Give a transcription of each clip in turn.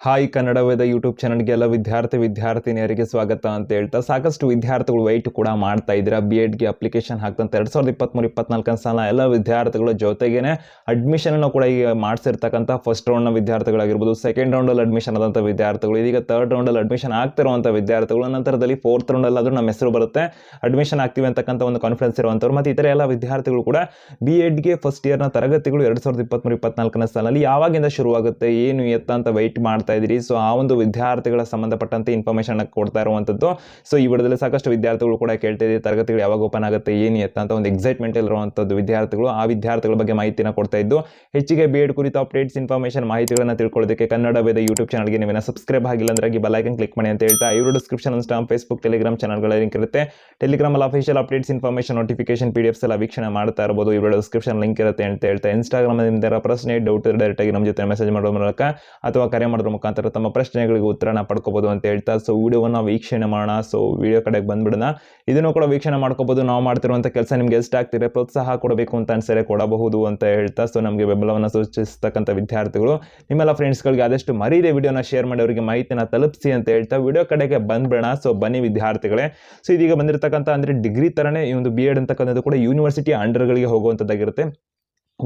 Hi Kannada ವೇದ YouTube ಚಾನಲ್ಗೆ ಎಲ್ಲ ವಿದ್ಯಾರ್ಥಿ ವಿದ್ಯಾರ್ಥಿನಿಯರಿಗೆ ಸ್ವಾಗತ ಅಂತ ಹೇಳ್ತಾ, ಸಾಕಷ್ಟು ವಿದ್ಯಾರ್ಥಿಗಳು ವೆಯ್ಟ್ ಕೂಡ ಮಾಡ್ತಾ ಇದ್ದೀರಾ. ಬಿ ಎಡ್ಗೆ ಅಪ್ಲಿಕೇಶನ್ ಹಾಕ್ತಂತ ಎರಡು ಸಾವಿರದ ಇಪ್ಪತ್ತ್ಮೂರು ಇಪ್ಪತ್ನಾಲ್ಕನೇ ಸಾಲ ಎಲ್ಲ ವಿದ್ಯಾರ್ಥಿಗಳ ಜೊತೆಗೇನೆ ಅಡ್ಮಿಷನನ್ನು ಕೂಡ ಈಗ ಮಾಡಿಸಿರ್ತಕ್ಕಂಥ ಫಸ್ಟ್ ರೌಂಡ್ನ ವಿದ್ಯಾರ್ಥಿಗಳಾಗಿರ್ಬೋದು ಸೆಕೆಂಡ್ ರೌಂಡಲ್ಲಿ ಅಡ್ಮಿಷನ್ ಆದಂಥ ವಿದ್ಯಾರ್ಥಿಗಳು, ಇದೀಗ ತರ್ಡ್ ರೌಂಡಲ್ಲಿ ಅಡ್ಮಿಷನ್ ಆಗ್ತಿರುವಂಥ ವಿದ್ಯಾರ್ಥಿಗಳು, ನಂತರದಲ್ಲಿ ಫೋರ್ತ್ ರೌಂಡಲ್ಲಿ ಆದರೂ ನಮ್ಮ ಹೆಸರು ಬರುತ್ತೆ. ಅಡ್ಮಿಷನ್ ಆಗ್ತೀವಿ ಅಂತಕ್ಕಂಥ ಒಂದು ಕಾನ್ಫಿಡೆನ್ಸ್ ಇರುವಂಥವ್ರು ಮತ್ತು ಇತರ ಎಲ್ಲ ವಿದ್ಯಾರ್ಥಿಗಳು ಕೂಡ ಬಿ ಎಡ್ಗೆ ಫಸ್ಟ್ ಇಯರ್ನ ತರಗತಿಗಳು ಎರಡು ಸಾವಿರದ ಇಪ್ಪತ್ತ್ಮೂರು ಇಪ್ಪತ್ನಾಲ್ಕನೇ ಸಾಲಲ್ಲಿ ಯಾವಾಗಿಂದ ಶುರುವಾಗುತ್ತೆ, ಏನು ಎತ್ತ ಅಂತ ವೆಯ್ಟ್ ಮಾಡ್ತಾ ಇದ್ದೀರಿ. ಸೊ ಆ ಒಂದು ವಿದ್ಯಾರ್ಥಿಗಳ ಸಂಬಂಧಪಟ್ಟಂತೆ ಇನ್ಫಾರ್ಮೇಷನ್ ಕೊಡ್ತಾ ಇರುವಂಥದ್ದು ಸೊ ಈ ವಿಡದಲ್ಲಿ ಸಾಕಷ್ಟು ವಿದ್ಯಾರ್ಥಿಗಳು ಕೂಡ ಕೇಳ್ತಾ ಇದ್ದೀವಿ ತರಗತಿಗಳು ಯಾವಾಗ ಓಪನ್ ಆಗುತ್ತೆ, ಏನು ಎತ್ತ ಅಂತ ಒಂದು ಎಕ್ಸೈಟ್ಮೆಂಟ್ ಇರುವಂಥದ್ದು ವಿದ್ಯಾರ್ಥಿಗಳು. ಆ ವಿದ್ಯಾರ್ಥಿಗಳ ಬಗ್ಗೆ ಮಾಹಿತಿನ ಕೊಡ್ತಾ ಇದ್ದು, ಹೆಚ್ಚಿಗೆ ಬಿ ಎಡ್ ಕುರಿತು ಅಪ್ಡೇಟ್ಸ್ ಇನ್ಫಾರ್ಮೇಷನ್ ಮಾಹಿತಿಗಳನ್ನು ತಿಳ್ಕೊಳ್ಳೋದಕ್ಕೆ ಕನ್ನಡ ವೇದ ಯೂಟ್ಯೂಬ್ ಚಾನಲ್ಗೆ ನೀವೇನ ಸಬ್ಸ್ಕ್ರೈಬ್ ಆಗಿಲ್ಲ ಅಂದ್ರೆ ಆಗಿ ಬೆಲ್ಲೈಕನ್ ಕ್ಲಿಕ್ ಮಾಡಿ ಅಂತ ಹೇಳ್ತಾ, ಇವರು ಡಿಸ್ಕ್ರಿಪ್ಷನ್ ಇನ್ಸ್ಟಾಮ್ ಫೇಸ್ಬುಕ್ ಟೆಲಿಗ್ರಾಮ್ ಚಾನಲ್ಗಳ ಲಿಂಕ್ ಇರುತ್ತೆ. ಟೆಲಿಗ್ರಾಮಲ್ಲಿ official updates information notification P D Fs ಎಲ್ಲ ವೀಕ್ಷಣೆ ಮಾಡ್ತಾ ಇರ್ಬೋದು. ಇವರ ಡಿಸ್ಕ್ರಿಪ್ಷನ್ ಲಿಂಕ್ ಇರುತ್ತೆ ಅಂತ ಹೇಳ್ತಾ ಇನ್ಸ್ಟಾಗ್ರಾಮ್ ನಿಮ್ದರ ಪ್ರಶ್ನೆ ಡೌಟ್ ಡೈರೆಕ್ಟ್ ಆಗಿ ನಮ್ಮ ಜೊತೆ ಮೆಸೇಜ್ ಮಾಡೋ ಮೂಲಕ, ಅಥವಾ ಕರೆ ಮಾಡೋದ್ರ ಮುಖಾಂತರ ತಮ್ಮ ಪ್ರಶ್ನೆಗಳಿಗೆ ಉತ್ತರನ ಪಡ್ಕೋಬಹುದು ಅಂತ ಹೇಳ್ತಾ ಸೊ ವಿಡಿಯೋವನ್ನು ವೀಕ್ಷಣೆ ಮಾಡೋಣ. ಸೊ ವಿಡಿಯೋ ಕಡೆಗೆ ಬಂದ್ಬಿಡೋಣ. ಇದನ್ನು ಕೂಡ ವೀಕ್ಷಣೆ ಮಾಡ್ಕೋಬೋದು. ನಾವು ಮಾಡ್ತಿರುವಂಥ ಕೆಲಸ ನಿಮ್ಗೆ ಎಷ್ಟು ಆಗ್ತಿದೆ ಪ್ರೋತ್ಸಾಹ ಕೊಡಬೇಕು ಅಂತ ಅನ್ಸರೆ ಕೊಡಬಹುದು ಅಂತ ಹೇಳ್ತಾ ಸೊ ನಮಗೆ ಬೆಂಬಲವನ್ನು ಸೂಚಿಸ್ತಕ್ಕಂಥ ವಿದ್ಯಾರ್ಥಿಗಳು. ನಿಮ್ಮೆಲ್ಲ ಫ್ರೆಂಡ್ಸ್ಗಳಿಗೆ ಆದಷ್ಟು ಮರೀದೇ ವಿಡಿಯೋನ ಶೇರ್ ಮಾಡಿ ಅವರಿಗೆ ಮಾಹಿತಿನ ತಲುಪಿಸಿ ಅಂತ ಹೇಳ್ತಾ ವಿಡಿಯೋ ಕಡೆಗೆ ಬಂದ್ಬಿಡೋಣ. ಸೊ ಬನ್ನಿ ವಿದ್ಯಾರ್ಥಿಗಳೇ. ಸೊ ಇದೀಗ ಬಂದಿರತಕ್ಕಂಥ ಅಂದರೆ ಡಿಗ್ರಿ ಥರನೇ ಈ ಒಂದು ಬಿ ಎಡ್ ಅಂತಕ್ಕಂಥದ್ದು ಕೂಡ ಯೂನಿವರ್ಸಿಟಿ ಅಂಡರ್ಗಳಿಗೆ ಹೋಗುವಂಥದ್ದಾಗಿರುತ್ತೆ.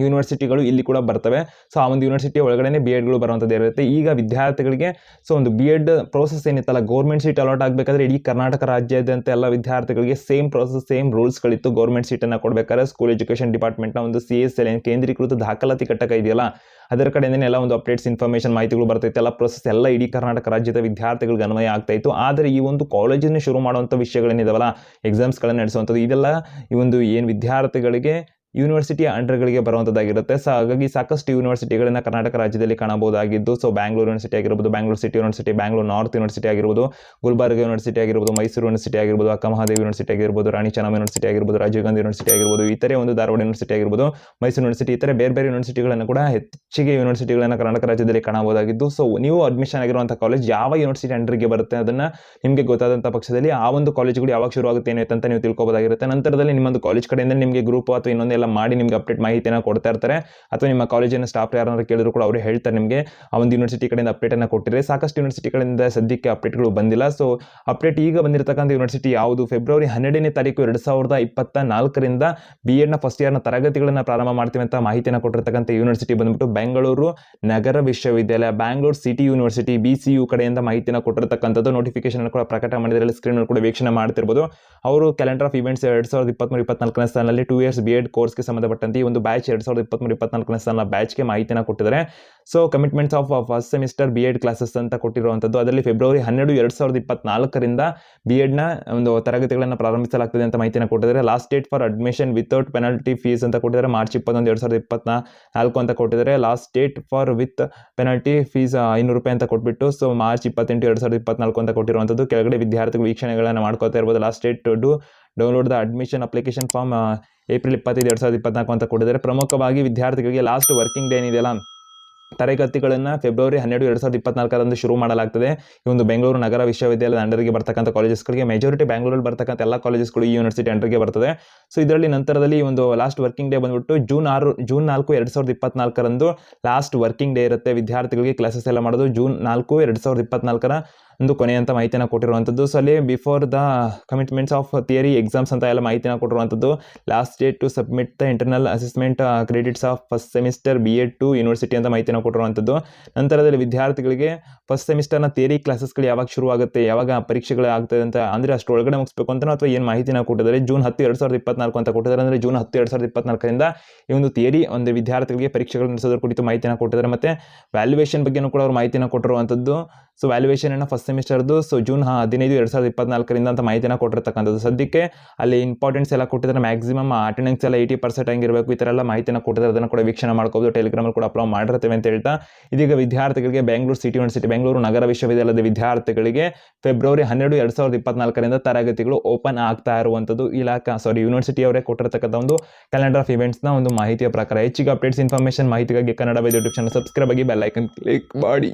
ಯೂನಿವರ್ಸಿಟಿಗಳು ಇಲ್ಲಿ ಕೂಡ ಬರ್ತವೆ. ಸೊ ಆ ಒಂದು ಯೂನಿವರ್ಸಿಟಿ ಒಳಗಡೆ ಬಿ ಎಡ್ಗಳು ಬರುವಂಥದ್ದು ಇರುತ್ತೆ. ಈಗ ವಿದ್ಯಾರ್ಥಿಗಳಿಗೆ ಸೊ ಒಂದು ಬಿ ಎಡ್ ಪ್ರೋಸೆಸ್ ಏನಿತ್ತಲ್ಲ ಗೌರ್ಮೆಂಟ್ ಸೀಟ್ ಅಲಾಟ್ ಆಗಬೇಕಾದ್ರೆ ಇಡೀ ಕರ್ನಾಟಕ ರಾಜ್ಯಾದ್ಯಂತ ಎಲ್ಲ ವಿದ್ಯಾರ್ಥಿಗಳಿಗೆ ಸೇಮ್ ಪ್ರೋಸೆಸ್ ಸೇಮ್ ರೂಲ್ಸ್ಗಳಿತ್ತು ಗೌರ್ಮೆಂಟ್ ಸೀಟನ್ನು ಕೊಡಬೇಕಾದ್ರೆ ಸ್ಕೂಲ್ ಎಜುಕೇಷನ್ ಡಿಪಾರ್ಟ್ಮೆಂಟ್ನ ಒಂದು ಸಿ ಎಸ್ ಎಲ್ ಏನು ಕೇಂದ್ರೀಕೃತ ದಾಖಲಾತಿ ಘಟಕ ಇದೆಯಲ್ಲ, ಅದರ ಕಡೆಯಿಂದನೇ ಎಲ್ಲ ಒಂದು ಅಪ್ಡೇಟ್ಸ್ ಇನ್ಫಾರ್ಮೇಷನ್ ಮಾಹಿತಿಗಳು ಬರ್ತೈತೆ. ಎಲ್ಲ ಪ್ರೊಸೆಸ್ ಎಲ್ಲ ಇಡೀ ಕರ್ನಾಟಕ ರಾಜ್ಯದ ವಿದ್ಯಾರ್ಥಿಗಳಿಗೆ ಅನ್ವಯ ಆಗ್ತಾ ಇತ್ತು ಆದರೆ ಈ ಒಂದು ಕಾಲೇಜನ್ನು ಶುರು ಮಾಡುವಂಥ ವಿಷಯಗಳೇನಿದಾವಲ್ಲ ಎಕ್ಸಾಮ್ಸ್ಗಳನ್ನು ನಡೆಸುವಂಥದ್ದು, ಇದೆಲ್ಲ ಈ ಒಂದು ಏನು ವಿದ್ಯಾರ್ಥಿಗಳಿಗೆ ಯೂನಿವರ್ಸಿಟಿ ಅಂಡರ್ಗಳಿಗೆ ಬರುವಂಥದ್ದಾಗಿರುತ್ತೆ ಸೊ ಹಾಗಾಗಿ ಸಾಕಷ್ಟು ಯೂನಿವರ್ಸಿಟಿಗಳನ್ನು ಕರ್ನಾಟಕ ರಾಜ್ಯದಲ್ಲಿ ಕಾಣಬಹುದಾಗಿದ್ದು ಸೊ ಬ್ಯಾಂಗ್ಳೂರು ಯೂನಿವರ್ಸಿಟಿ ಆಗಿರ್ಬೋದು Bangalore city university Bangalore north university ಆಗಿರ್ಬೋದು ಗುಲ್ಬರ್ಗ ಯೂನಿವರ್ಸಿಟಿ ಆಗಿರ್ಬೋದು ಮೈಸೂರು ಯೂನಿವರ್ಸಿಟಿ ಆಗಿರ್ಬೋದು ಅಕ್ಕಮಹಾದೇವಿ ಯೂನಿವರ್ಸಿಟಿ ಆಗಿರ್ಬೋದು ರಾಣಿ ಚೆನ್ನಮ್ಮ ಯೂನಿವರ್ಸಿಟಿ ಆಗಿರ್ಬೋದು ರಾಜೀವ್ ಗಾಂಧಿ ಯೂನಿವರ್ಸಿಟಿ ಆಗಿರ್ಬೋದು, ಇತರೆ ಒಂದು ಧಾರವಾಡ ಯೂನಿವರ್ಸಿಟಿ ಆಗಿರ್ಬೋದು ಮೈಸೂರು ಯೂನಿವರ್ಸಿಟಿ ಇತರೆ ಬೇರೆ ಬೇರೆ ಯೂನಿವರ್ಸಿಟಿಗಳನ್ನು ಕೂಡ ಹೆಚ್ಚಿಗೆ ಯೂನಿವರ್ಸಿಟಿಗಳನ್ನು ಕರ್ನಾಟಕ ರಾಜ್ಯದಲ್ಲಿ ಕಾಣಬಹುದಾಗಿದ್ದು. ಸೊ ನೀವು ಅಡ್ಮಿಷನ್ ಆಗಿರುವಂಥ ಕಾಲೇಜ್ ಯಾವ ಯೂನಿವರ್ಸಿಟಿ ಅಂಡರ್ಗೆ ಬರುತ್ತೆ ಅದನ್ನು ನಿಮಗೆ ಗೊತ್ತಾದಂಥ ಪಕ್ಷದಲ್ಲಿ ಆ ಒಂದು ಕಾಲೇಜುಗಳು ಯಾವಾಗ ಶುರು ಆಗುತ್ತೆ ಏನೈತೆ ಅಂತ ನೀವು ತಿಳ್ಕೊಬೋದಾಗಿರುತ್ತೆ. ನಂತರದಲ್ಲಿ ನಿಮ್ಮೊಂದು ಕಾಲೇಜ್ ಕಡೆಯಿಂದ ನಿಮಗೆ ಗ್ರೂಪ್ ಅಥವಾ ಇನ್ನೊಂದೆಲ್ಲ ಮಾಡಿ ನಿಮಗೆ ಅಪ್ಡೇಟ್ ಮಾಹಿತಿಯನ್ನು ಕೊಡ್ತಾ ಇರ್ತಾರೆ. ಅಥವಾ ನಿಮ್ಮ ಕಾಲೇಜಿನ ಸ್ಟಾಫ್ ಯಾರನ್ನಾರು ಕೇಳಿದ್ರು ಕೂಡ ಅವರು ಹೇಳ್ತಾರೆ ನಿಮಗೆ. ಆ ಒಂದು ಯೂನಿವರ್ಸಿಟಿ ಕಡೆಯಿಂದ ಅಪ್ಡೇಟನ್ನು ಕೊಟ್ಟಿದೆ ಸಾಕಷ್ಟು ಯೂನಿವರ್ಸಿಟಿಗಳಿಂದ ಸದ್ಯಕ್ಕೆ ಅಪ್ಡೇಟ್ಗಳು ಬಂದಿಲ್ಲ. ಸೊ ಅಪ್ಡೇಟ್ ಈಗ ಬಂದಿರತಕ್ಕಂಥ ಯೂನಿವರ್ಸಿಟಿ ಯಾವುದು? ಫೆಬ್ರವರಿ ಹನ್ನೆರಡನೇ ತಾರೀಕು ಎರಡು ಸಾವಿರದ ಇಪ್ಪತ್ತ ನಾಲ್ಕರಿಂದ ಬಿ ಎಡ್ನ ಫಸ್ಟ್ ಇಯರ್ನ ತರಗತಿಗಳನ್ನು ಪ್ರಾರಂಭ ಮಾಡ್ತೀವಿ ಅಂತ ಮಾಹಿತಿಯನ್ನು ಕೊಟ್ಟಿರ್ತಕ್ಕಂಥ ಯೂನಿವರ್ಸಿಟಿ ಬಂದ್ಬಿಟ್ಟು ಬೆಂಗಳೂರು ನಗರ ವಿಶ್ವವಿದ್ಯಾಲಯ, Bangalore city university B C U ಕಡೆಯಿಂದ ಮಾಹಿತಿಯನ್ನು ಕೊಟ್ಟಿರ್ತಕ್ಕಂಥದ್ದು. ನೋಟಿಫಿಕೇಶನ್ ಕೂಡ ಪ್ರಕಟ ಮಾಡಿದರೆ ಸ್ಕ್ರೀನ್ ಕೂಡ ವೀಕ್ಷಣೆ ಮಾಡ್ತಿರ್ಬೋದು. ಅವರು ಕ್ಯಾಲೆಂಡರ್ ಆಫ್ ಇವೆಂಟ್ಸ್ ಎರಡು ಸಾವಿರದ ಇಪ್ಪತ್ತ್ಮೂರು ಇಪ್ಪತ್ನಾಲ್ಕನೇ ಸಾಲಿನಲ್ಲಿ ಟೂ ಇಯರ್ಸ್ ಬಿ ಎಡ್ ಕೋರ್ಸ್ಗೆ ಸಂಬಂಧಪಟ್ಟಂತೆ ಈ ಒಂದು ಬ್ಯಾಚ್ ಎರಡು ಸಾವಿರದ ಇಪ್ಪತ್ತ್ಮೂರು ಇಪ್ಪತ್ನಾಲ್ಕನೇ ಸಾಲಿನ ಬ್ಯಾಚ್ಗೆ ಮಾಹಿತಿನ ಕೊಟ್ಟಿದ್ದಾರೆ. So commitments of first semester B Ed classes ಅಂತ ಕೊಟ್ಟಿರುವಂಥದ್ದು, ಅದರಲ್ಲಿ ಫೆಬ್ರವರಿ ಹನ್ನೆರಡು, ಎರಡು ಸಾವಿರದ ಇಪ್ಪತ್ನಾಲ್ಕರಿಂದ ಬಿ ಎಡ್ನ ಒಂದು ತರಗತಿಗಳನ್ನು ಪ್ರಾರಂಭಿಸಲಾಗ್ತದೆ ಅಂತ ಮಾಹಿತಿನ ಕೊಟ್ಟಿದ್ದಾರೆ. Last date for admission without penalty fees ಅಂತ ಕೊಟ್ಟಿದ್ದಾರೆ. ಮಾರ್ಚ್ ಇಪ್ಪತ್ತೊಂದು, ಎರಡು ಸಾವಿರದ ಇಪ್ಪತ್ನಾ ನಾಲ್ಕು ಅಂತ ಕೊಟ್ಟಿದ್ದಾರೆ. Last date for with penalty fees ಐನೂರು ರೂಪಾಯಿ ಅಂತ ಕೊಟ್ಬಿಟ್ಟು ಸೊ ಮಾರ್ಚ್ ಇಪ್ಪತ್ತೆಂಟು, ಎರಡು ಸಾವಿರದ ಇಪ್ಪತ್ನಾಲ್ಕು ಅಂತ ಕೊಟ್ಟಿರುವಂಥದ್ದು. ಕೆಳಗಡೆ ವಿದ್ಯಾರ್ಥಿಗಳು ವೀಕ್ಷಣೆಗಳನ್ನು ಮಾಡ್ಕೋತಾ ಇರ್ಬೋದು. Last date to download the admission application form April ಇಪ್ಪತ್ತೈದು, ಎರಡು ಸಾವಿರದ ಇಪ್ಪತ್ನಾಲ್ಕು ಅಂತ ಕೊಟ್ಟಿದ್ದಾರೆ. ಪ್ರಮುಖವಾಗಿ ವಿದ್ಯಾರ್ಥಿಗಳಿಗೆ ಲಾಸ್ಟ್ ವರ್ಕಿಂಗ್ ಡೇ ಏನಿದೆಯಲ್ಲ, ತರಗತಿಗಳನ್ನು ಫೆಬ್ರವರಿ ಹನ್ನೆರಡು, ಎರಡು ಸಾವಿರದ ಇಪ್ಪತ್ನಾಲ್ಕರಂದು ಶುರು ಮಾಡಲಾಗ್ತದೆ. ಈ ಒಂದು ಬೆಂಗಳೂರು ನಗರ ವಿಶ್ವವಿದ್ಯಾಲಯದ ಅಂಡರ್ಗೆ ಬರ್ತಕ್ಕಂಥ ಕಾಲೇಜಸ್ಗಳಿಗೆ ಮೆಜಾರಿಟಿ ಬೆಂಗಳೂರಲ್ಲಿ ಬರ್ತಕ್ಕಂಥ ಎಲ್ಲ ಕಾಲೇಜಸ್ಗಳು ಈ ಯೂನಿವರ್ಸಿಟಿ ಅಂಡರ್ಗೆ ಬರ್ತದೆ. ಸೊ ಇದರಲ್ಲಿ ನಂತರದಲ್ಲಿ ಈ ಒಂದು ಲಾಸ್ಟ್ ವರ್ಕಿಂಗ್ ಡೇ ಬಂದ್ಬಿಟ್ಟು ಜೂನ್ ಆರು ಜೂನ್ ನಾಲ್ಕು, ಎರಡು ಸಾವಿರದ ಇಪ್ಪತ್ನಾಲ್ಕರಂದು ಲಾಸ್ಟ್ ವರ್ಕಿಂಗ್ ಡೇ ಇರುತ್ತೆ. ವಿದ್ಯಾರ್ಥಿಗಳಿಗೆ ಕ್ಲಾಸಸ್ ಎಲ್ಲ ಮಾಡೋದು ಜೂನ್ ನಾಲ್ಕು, ಎರಡು ಸಾವಿರದ ಇಪ್ಪತ್ನಾಲ್ಕರ ಒಂದು ಕೊನೆಯಂತ ಮಾಹಿತಿಯನ್ನು ಕೊಟ್ಟಿರುವಂಥದ್ದು ಸೊ ಅಲ್ಲಿ before the commitments of theory exams ಅಂತ ಎಲ್ಲ ಮಾಹಿತಿನ ಕೊಟ್ಟಿರುವಂಥದ್ದು last date to submit the internal assessment credits of first semester B Ed to university ಅಂತ ಮಾಹಿತಿನ ಕೊಟ್ಟಿರುವಂಥದ್ದು ನಂತರದಲ್ಲಿ ವಿದ್ಯಾರ್ಥಿಗಳಿಗೆ ಫಸ್ಟ್ ಸೆಮಿಸ್ಟರ್ನ ಥಿಯರಿ ಕ್ಲಾಸಸ್ಗಳು ಯಾವಾಗ ಶುರು ಆಗುತ್ತೆ ಯಾವಾಗ ಪರೀಕ್ಷೆಗಳು ಆಗ್ತದೆ ಅಂತ, ಅಂದರೆ ಅಷ್ಟು ಒಳಗಡೆ ಮುಗಿಸ್ಬೇಕು ಅಂತ ಅಥವಾ ಏನು ಮಾಹಿತಿನ ಕೊಟ್ಟಿದ್ದಾರೆ? ಜೂನ್ ಹತ್ತು, ಎರಡು ಸಾವಿರದ ಇಪ್ಪತ್ನಾಲ್ಕು ಅಂತ ಕೊಟ್ಟಿದ್ದಾರೆ. ಅಂದರೆ ಜೂನ್ ಹತ್ತು, ಎರಡು ಸಾವಿರದ ಇಪ್ಪತ್ನಾಲ್ಕರಿಂದ ಈ ಒಂದು ಥಿಯರಿ ಒಂದು ವಿದ್ಯಾರ್ಥಿಗಳಿಗೆ ಪರೀಕ್ಷೆಗಳು ನಡೆಸೋದ್ರ ಕುರಿತು ಮಾಹಿತಿನ ಕೊಟ್ಟಿದ್ದಾರೆ. ಮತ್ತು ವ್ಯಾಲ್ಯೂಯೇಷನ್ ಬಗ್ಗೆನೂ ಕೂಡ ಅವರು ಮಾಹಿತಿನ ಕೊಟ್ಟಿರುವಂಥದ್ದು ಸೊ ವ್ಯಾಲ್ಯೂಯೇಷನ್ ಫಸ್ಟ್ ಸೆಮಿಸ್ಟರ್ದು ಸೊ ಜೂನ್ ಹದಿನೈದು, ಎರಡು ಸಾವಿರದ ಇಪ್ಪತ್ನಾಲ್ಕರಿಂದ ಅಂತ ಮಾಹಿತಿನ ಕೊಟ್ಟಿರ್ತಕ್ಕಂಥದ್ದು. ಸದ್ಯಕ್ಕೆ ಅಲ್ಲಿ ಇಂಪಾರ್ಟೆನ್ಸ್ ಎಲ್ಲ ಕೊಟ್ಟಿದ್ದಾರೆ. ಮ್ಯಾಕ್ಸಿಮಮ್ ಅಟೆಂಡೆನ್ಸ್ ಎಲ್ಲ ಏಯ್ಟಿ ಪರ್ಸೆಂಟ್ ಹಂಗಿರಬೇಕು. ಈ ಥರ ಎಲ್ಲ ಮಾಹಿತಿನ ಕೊಟ್ಟಿದ್ದಾರೆ ಅದನ್ನು ಕೂಡ ವೀಕ್ಷಣೆ ಮಾಡ್ಕೋಬೋದು. ಟೆಲಿಗ್ರಾಮಲ್ಲಿ ಕೂಡ ಅಪ್ಲೋಡ್ ಮಾಡಿರ್ತೇವೆ ಅಂತ ಹೇಳ್ತಾ. ಇದೀಗ ವಿದ್ಯಾರ್ಥಿಗಳಿಗೆ ಬೆಂಗಳೂರು ಸಿಟಿ ಯೂನಿವರ್ಸಿಟಿ ಬೆಂಗಳೂರು ನಗರ ವಿಶ್ವವಿದ್ಯಾಲಯದ ವಿದ್ಯಾರ್ಥಿಗಳಿಗೆ ಫೆಬ್ರವರಿ ಹನ್ನೆರಡು, ಎರಡು ಸಾವಿರದ ಇಪ್ಪತ್ನಾಲ್ಕರಿಂದ ತರಗತಿಗಳು ಓಪನ್ ಆಗ್ತಾ ಇರುವಂಥದ್ದು. ಇಲಾಖಾ ಸಾರಿ ಯೂನಿವರ್ಸಿಟಿ ಅವರೇ ಕೊಟ್ಟಿರತಕ್ಕಂಥ ಒಂದು ಕ್ಯಾಲೆಂಡರ್ ಆಫ್ ಇವೆಂಟ್ಸ್ನ ಒಂದು ಮಾಹಿತಿಯ ಪ್ರಕಾರ. ಹೆಚ್ಚಿಗೆ ಅಪ್ಡೇಟ್ಸ್ ಇನ್ಫಾರ್ಮೇಷನ್ ಮಾಹಿತಿಗಾಗಿ ಕನ್ನಡ ಯೂಟ್ಯೂಬ್ ಚಾನಲ್ ಸಬ್ಸ್ಕ್ರೈಬ್ ಆಗಿ ಬೆಲ್ ಐಕನ್ ಕ್ಲಿಕ್ ಮಾಡಿ.